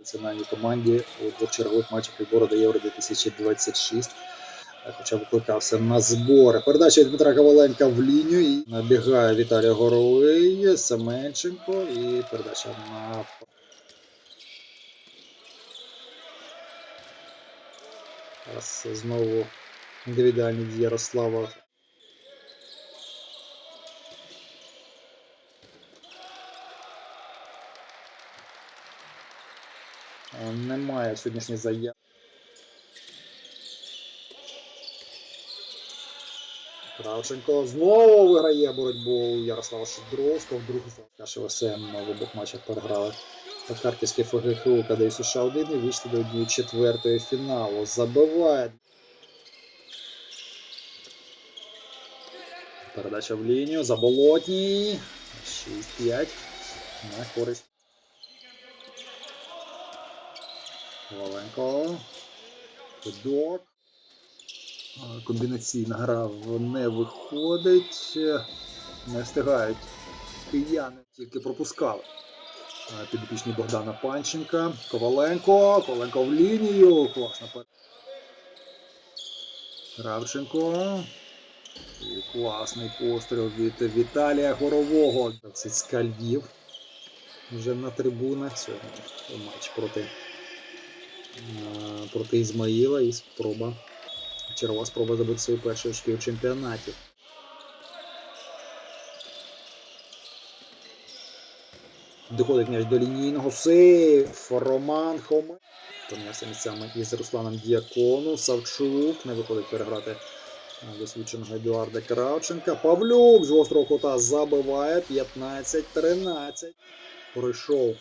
національній команді у двох чергових матчах відбору Євро 2026. Е, Хоча викликався на збори. Передача Дмитра Коваленка в лінію і набігає Віталій Горовий, Семенченко і передача на Зараз знову індивідуальні Ярослава. Немає сьогоднішній заяв. Кравченко знову виграє боротьбу Ярослава Шедровського. Вдруг Кашева СМ в обох матчах переграли та Харківське ФГКУ КД США 1 і вийшли до однієї четвертої фіналу. Забиває. Передача в лінію. Заболотній. 6-5. На користь. Коваленко. Кидок. А, Комбінаційна гра не виходить. Не встигають кияни, тільки пропускали. Підопічні Богдана Панченка. Коваленко. Коваленко в лінію. Класно. Кравченко. І класний постріл від Віталія Горового. Це скальдів. Вже на трибунах сьогодні матч проти, проти Ізмаїла і спроба. Чергова спроба забити свої перші очки у чемпіонаті. Доходить м'яч до лінійного сейф. Роман Хоме. Помінявся місцями із Русланом Діакону. Савчук не виходить переграти досвідченого Едуарда Кравченка. Павлюк з гострого кута забиває 15-13. Пройшов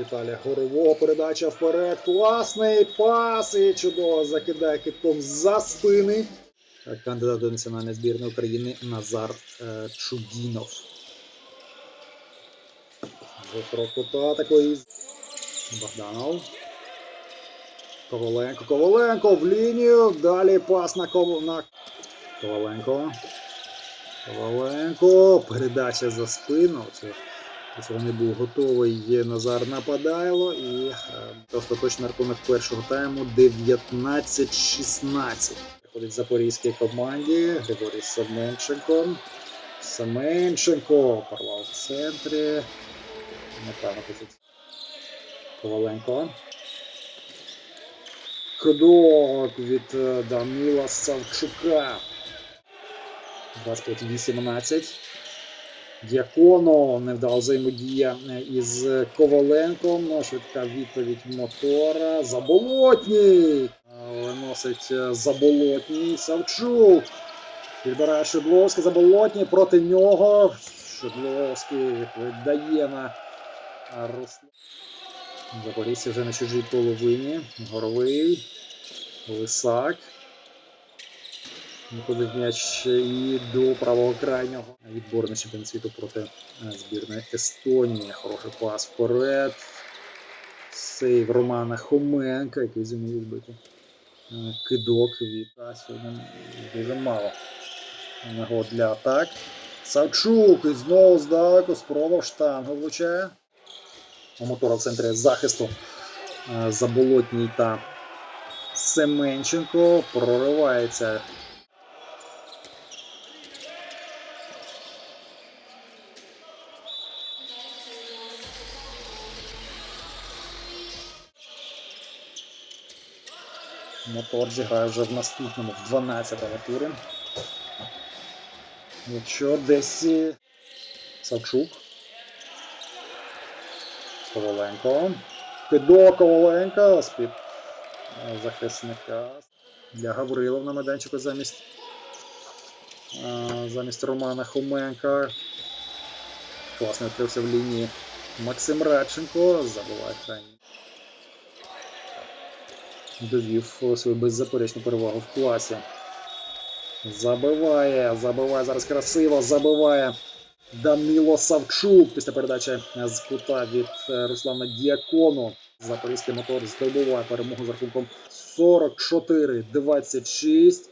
Віталія Горового. Передача вперед. Класний пас і чудово закидає китком за спини. Кандидат до національної збірної України Назар е, Чудінов. Кута такої. Богданов. Коваленко. Коваленко в лінію. Далі пас на, на... Коваленко. Коваленко. Передача за спину. Цього не був готовий Назар Нападайло і е, остаточний рахунок першого тайму 19-16. Приходить запорізькій команді Григорій Семенченко. Семенченко порвав в центрі. Непевно позиція. Коваленко. Ходок від е, Данила Савчука. 25-18. Діаконо невдала взаємодія е, із Коваленком. Ну, Швидка відповідь мотора. Заболотній. Е, Виносить е, Заболотній. Савчук. Підбирає Шедловський. Заболотній проти нього. Шедловський віддає на Руслан. Запорізьці вже на чужій половині. Горовий. Лисак. Виходить м'яч і до правого крайнього. Відбор на чемпіонат світу проти е, збірної Естонії. Хороший пас вперед. Сейв Романа Хоменка, який зумів відбити. Е, Кидок від сьогодні дуже мало нагод для атак. Савчук і знову здалеку спроба штангу влучає. У мотора в центрі захисту е, Заболотній та Семенченко проривається Мотор зіграє вже в наступному, в 12-му турі. Якщо десь Савчук. Коваленко. Підо Коваленко з-під е, захисника. Для Гаврилов на майданчику замість, е, замість Романа Хоменка. Класно відкрився в лінії Максим Радченко. Забуває крайній довів свою беззаперечну перевагу в класі. Забиває, забиває зараз красиво, забиває Данило Савчук після передачі з кута від е, Руслана Діакону. Запорізький мотор здобуває перемогу з рахунком 44-26.